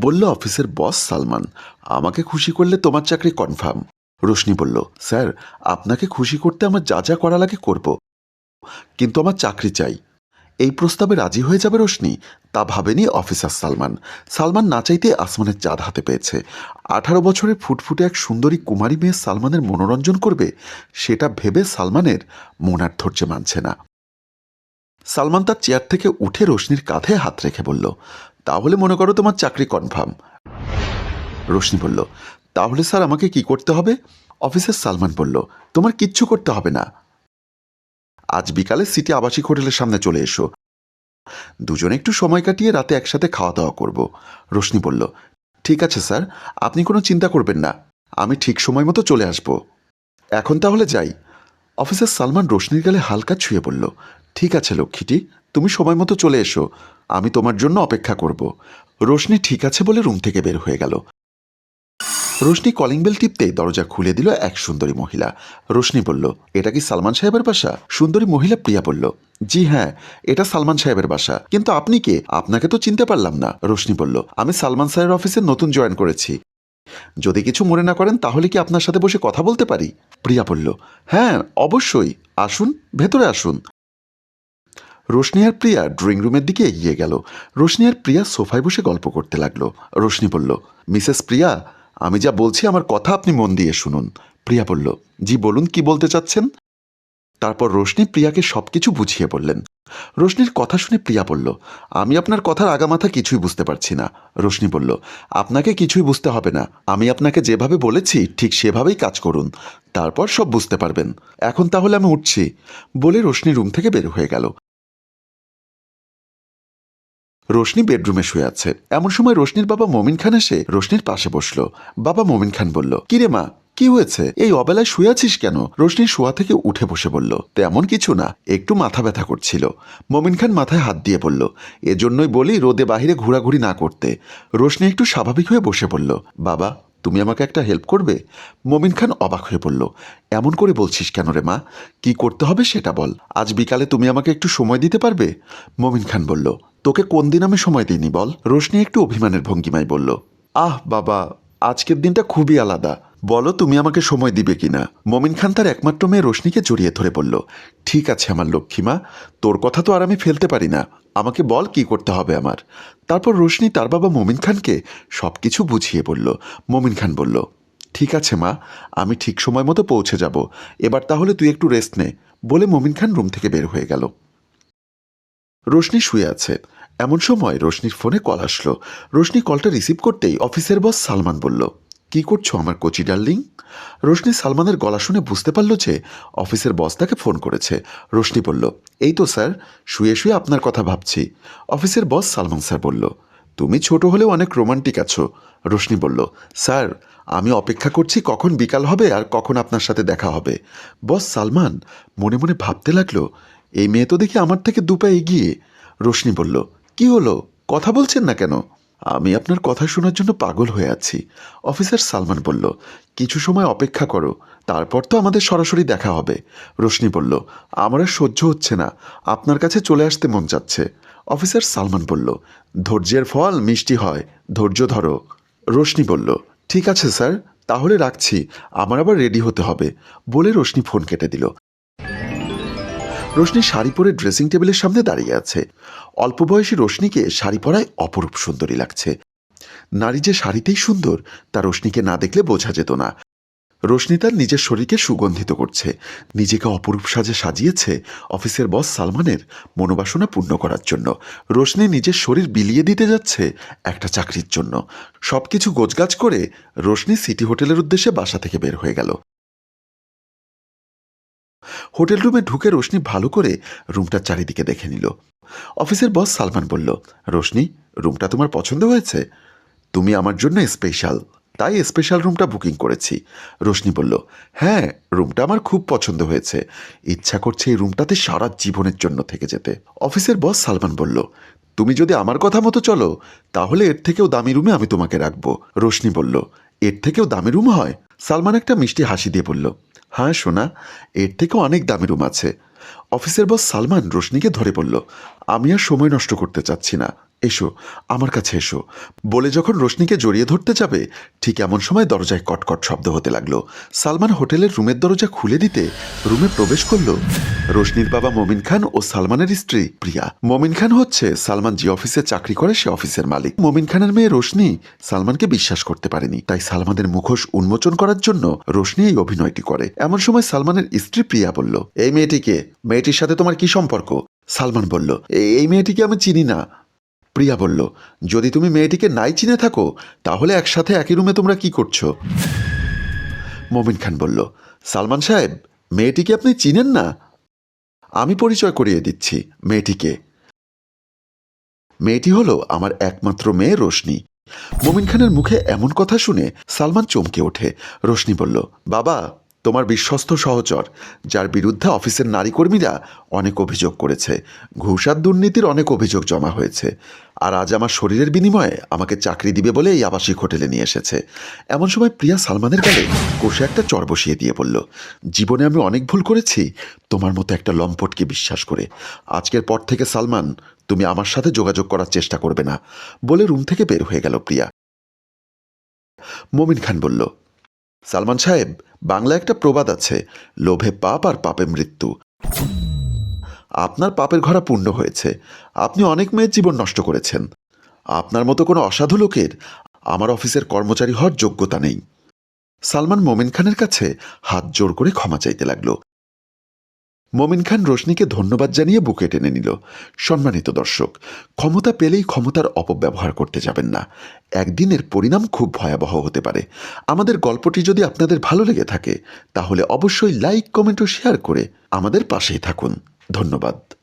বলল, অফিসের বস সালমান, আমাকে খুশি করলে তোমার চাকরি কনফার্ম। রোশনি বলল, স্যার, আপনাকে খুশি করতে আমার যা যা করা লাগে করব। কিন্তু আমার চাকরি চাই। এই প্রস্তাবে রাজি হয়ে যাবে রোশনি, তা ভাবেনি অফিসার সালমান। সালমান না চাইতে আসমানের চাঁদ হাতে পেয়েছে। আঠারো বছরের ফুটফুটে এক সুন্দরী কুমারী মেয়ে সালমানের মনোরঞ্জন করবে, সেটা ভেবে সালমানের মন আর ধৈর্য মানছে না। সালমান তার চেয়ার থেকে উঠে রোশনির কাঁধে হাত রেখে বলল, তাহলে মনে করো তোমার চাকরি কনফার্ম। রোশনি বলল, তাহলে স্যার আমাকে কি করতে হবে? অফিসার সালমান বলল, তোমার কিচ্ছু করতে হবে না। আজ বিকালে সিটি আবাসিক হোটেলের সামনে চলে এসো। দুজনে একটু সময় কাটিয়ে রাতে একসাথে খাওয়া দাওয়া করব। রোশনি বলল, ঠিক আছে স্যার, আপনি কোনো চিন্তা করবেন না, আমি ঠিক সময় মতো চলে আসব। এখন তাহলে যাই। অফিসার সালমান রোশনির গালে হালকা ছুঁয়ে বলল ঠিক আছে, লক্ষ্মীটি, তুমি সময় মতো চলে এসো। আমি তোমার জন্য অপেক্ষা করব। রোশনি ঠিক আছে বলে রুম থেকে বের হয়ে গেল। রোশনি কলিং বেল টিপতে দরজা খুলে দিল এক সুন্দরী মহিলা। রোশনি বলল, এটা কি সালমান সাহেবের বাসা? সুন্দরী মহিলা প্রিয়া বলল, জি হ্যাঁ এটা সালমান সাহেবের বাসা। কিন্তু আপনি কে? আপনাকে তো চিনতে পারলাম না। রোশনি বলল, আমি সালমান সাহেবের অফিসে নতুন জয়েন করেছি। যদি কিছু মনে না করেন, তাহলে কি আপনার সাথে বসে কথা বলতে পারি? প্রিয়া বলল হ্যাঁ অবশ্যই। আসুন, ভেতরে আসুন। রোশনি আর প্রিয়া ড্রয়িং রুমের দিকে এগিয়ে গেল। রোশনি আর প্রিয়া সোফায় বসে গল্প করতে লাগল। রোশনি বলল, মিসেস প্রিয়া, আমি যা বলছি আমার কথা আপনি মন দিয়ে শুনুন। প্রিয়া বলল, জি, বলুন, কি বলতে চাচ্ছেন? তারপর রোশনি প্রিয়াকে সবকিছু বুঝিয়ে বললেন। রোশনির কথা শুনে প্রিয়া বলল, আমি আপনার কথার আগামাথা কিছুই বুঝতে পারছি না। রোশনি বলল, আপনাকে কিছুই বুঝতে হবে না। আমি আপনাকে যেভাবে বলেছি, ঠিক সেভাবেই কাজ করুন। তারপর সব বুঝতে পারবেন। এখন তাহলে আমি উঠছি। বলে রোশনি রুম থেকে বের হয়ে গেল। রোশনি বেডরুমে শুয়ে আছে। এমন সময় রোশনির বাবা মমিন খান এসে রোশনির পাশে বসল। বাবা মমিন খান বলল, কিরে মা, কি হয়েছে? এই অবেলায় শুয়ে আছিস কেন? রোশনি শোয়া থেকে উঠে বসে বলল, তেমন কিছু না, একটু মাথা ব্যথা করছিল। মমিন খান মাথায় হাত দিয়ে বলল, এজন্যই বলি রোদে বাহিরে ঘোরাঘুরি না করতে। রোশনি একটু স্বাভাবিক হয়ে বসে বলল, বাবা, তুমি আমাকে একটা হেল্প করবে? মমিন খান অবাক হয়ে বলল, এমন করে বলছিস কেন রে মা? কি করতে হবে সেটা বল। আজ বিকালে তুমি আমাকে একটু সময় দিতে পারবে? মমিন খান বলল তোকে কোন দিন আমি সময় দিইনি বল? রোশনি একটু অভিমানের ভঙ্গিমায় বলল, আহ, বাবা, আজকের দিনটা খুবই আলাদা। বলো তুমি আমাকে সময় দিবে কিনা? মমিন খান তার একমাত্র মেয়ে রোশনিকে জড়িয়ে ধরে বলল, ঠিক আছে আমার লক্ষ্মীমা তোর কথা তো আর আমি ফেলতে পারি না। আমাকে বল কি করতে হবে আমার? তারপর রোশনি তার বাবা মমিন খানকে সব কিছু বুঝিয়ে বলল। মমিন খান বলল, ঠিক আছে মা, আমি ঠিক সময় মতো পৌঁছে যাব। এবার তাহলে তুই একটু রেস্ট নে। বলে মমিন খান রুম থেকে বের হয়ে গেল। রোশনি শুয়ে আছে। এমন সময় রোশনির ফোনে কল আসলো। রোশনি কলটা রিসিভ করতেই অফিসের বস সালমান বলল, কি করছ আমার কোচি ডার্লিং? রোশনি সালমানের গলা শুনে বুঝতে পারল যে অফিসের বস তাকে ফোন করেছে। রোশনি বলল, এই তো স্যার, শুয়ে শুয়ে আপনার কথা ভাবছি। অফিসের বস সালমান স্যার বলল, তুমি ছোট হলেও অনেক রোমান্টিক আছো। রোশনি বলল, স্যার, আমি অপেক্ষা করছি কখন বিকাল হবে আর কখন আপনার সাথে দেখা হবে। বস সালমান মনে মনে ভাবতে লাগল এই মেয়ে তো দেখি আমার থেকে দুপা এগিয়ে। রোশনি বলল, কি হলো? কথা বলছেন না কেন? আমি আপনার কথা শোনার জন্য পাগল হয়ে আছি। অফিসার সালমান বলল, কিছু সময় অপেক্ষা করো, তারপর তো আমাদের সরাসরি দেখা হবে। রোশনি বলল, আমার আর সহ্য হচ্ছে না, আপনার কাছে চলে আসতে মন চাচ্ছে। অফিসার সালমান বলল, ধৈর্যের ফল মিষ্টি হয়, ধৈর্য ধরো। রোশনি বলল, ঠিক আছে স্যার, তাহলে রাখছি, আমার আবার রেডি হতে হবে। বলে রোশনি ফোন কেটে দিল। রোশনি শাড়ি পরে ড্রেসিং টেবিলের সামনে দাঁড়িয়ে আছে। অল্প বয়সী রোশনিকে শাড়ি পরায় অপরূপ সুন্দরী লাগছে। নারী যে শাড়িতেই সুন্দর, তা রোশনিকে না দেখলে বোঝা যেত না। রোশনি তার নিজের শরীরকে সুগন্ধিত করছে। নিজেকে অপরূপ সাজে সাজিয়েছে অফিসের বস সালমানের মনোবাসনা পূর্ণ করার জন্য। রোশনি নিজের শরীর বিলিয়ে দিতে যাচ্ছে একটা চাকরির জন্য। সবকিছু গোছগাছ করে রোশনি সিটি হোটেলের উদ্দেশ্যে বাসা থেকে বের হয়ে গেল। হোটেল রুমে ঢুকে রোশনি ভালো করে রুমটার চারিদিকে দেখে নিল। অফিসের বস সালমান বলল, রোশনি, রুমটা তোমার পছন্দ হয়েছে? তুমি আমার জন্য স্পেশাল। তাই স্পেশাল রুমটা বুকিং করেছি। রোশনি বলল হ্যাঁ রুমটা আমার খুব পছন্দ হয়েছে। ইচ্ছা করছে এই রুমটাতে সারা জীবনের জন্য থেকে যেতে। অফিসের বস সালমান বলল, তুমি যদি আমার কথা মতো চলো, তাহলে এর থেকেও দামি রুমে আমি তোমাকে রাখব। রোশনি বলল, এর থেকেও দামি রুম হয়? সালমান একটা মিষ্টি হাসি দিয়ে বলল হ্যাঁ সোনা, এর থেকেও অনেক দামি রুম আছে। অফিসের বস সালমান রোশনিকে ধরে পড়ল আমি আর সময় নষ্ট করতে চাচ্ছি না। এসো, আমার কাছে এসো। বলে যখন রোশনিকে জড়িয়ে ধরতে যাবে, ঠিক এমন সময় দরজায় কটকট শব্দ হতে লাগল। সালমান হোটেলের রুমের দরজা খুলে দিতে রুমে প্রবেশ করল রোশনির বাবা মমিন খান ও সালমানের স্ত্রী প্রিয়া। মমিন খান হচ্ছে সালমান যে অফিসে চাকরি করে, সে অফিসের মালিক। মমিন খানের মেয়ে রোশনি সালমানকে বিশ্বাস করতে পারেনি, তাই সালমানের মুখোশ উন্মোচন করার জন্য রোশনি এই অভিনয়টি করে। এমন সময় সালমানের স্ত্রী প্রিয়া বলল, এই মেয়েটিকে, মেয়েটির সাথে তোমার কি সম্পর্ক? সালমান বলল, "এ- এই মেয়েটিকে আমি চিনি না। প্রিয়া বলল, যদি তুমি মেয়েটিকে নাই চিনে থাকো, তাহলে একসাথে একই রুমে তোমরা কি করছ? মমিন খান বলল, সালমান সাহেব, মেয়েটিকে আপনি চিনেন না? আমি পরিচয় করিয়ে দিচ্ছি মেয়েটিকে। মেয়েটি হলো আমার একমাত্র মেয়ে রোশনি। মমিন খানের মুখে এমন কথা শুনে সালমান চমকে ওঠে। রোশনি বলল, বাবা, তোমার বিশ্বস্ত সহচর, যার বিরুদ্ধে অফিসের নারী কর্মীরা অনেক অভিযোগ করেছে। ঘুষ আর দুর্নীতির অনেক অভিযোগ জমা হয়েছে। আর আজ আমার শরীরের বিনিময়ে আমাকে চাকরি দিবে বলে এই আবাসিক হোটেলে নিয়ে এসেছে। এমন সময় প্রিয়া সালমানের গালে কষে একটা চর বসিয়ে দিয়ে বলল, জীবনে আমি অনেক ভুল করেছি। তোমার মতো একটা লম্পটকে বিশ্বাস করে। আজকের পর থেকে সালমান, তুমি আমার সাথে যোগাযোগ করার চেষ্টা করবে না। বলে রুম থেকে বের হয়ে গেল প্রিয়া। মমিন খান বলল, সালমান সাহেব বাংলা একটা প্রবাদ আছে, লোভে পাপ আর পাপে মৃত্যু। আপনার পাপের ঘরা পূর্ণ হয়েছে। আপনি অনেক মেয়ের জীবন নষ্ট করেছেন। আপনার মতো কোনো অসাধু লোকের আমার অফিসের কর্মচারী হওয়ার যোগ্যতা নেই। সালমান মোমিন খানের কাছে হাত জোর করে ক্ষমা চাইতে লাগল। মোমিন খান রোশনিকে ধন্যবাদ জানিয়ে বুকে টেনে নিল। সম্মানিত দর্শক, ক্ষমতা পেলেই ক্ষমতার অপব্যবহার করতে যাবেন না। একদিনের পরিণাম খুব ভয়াবহ হতে পারে। আমাদের গল্পটি যদি আপনাদের ভালো লেগে থাকে, তাহলে অবশ্যই লাইক, কমেন্ট ও শেয়ার করে আমাদের পাশেই থাকুন। ধন্যবাদ।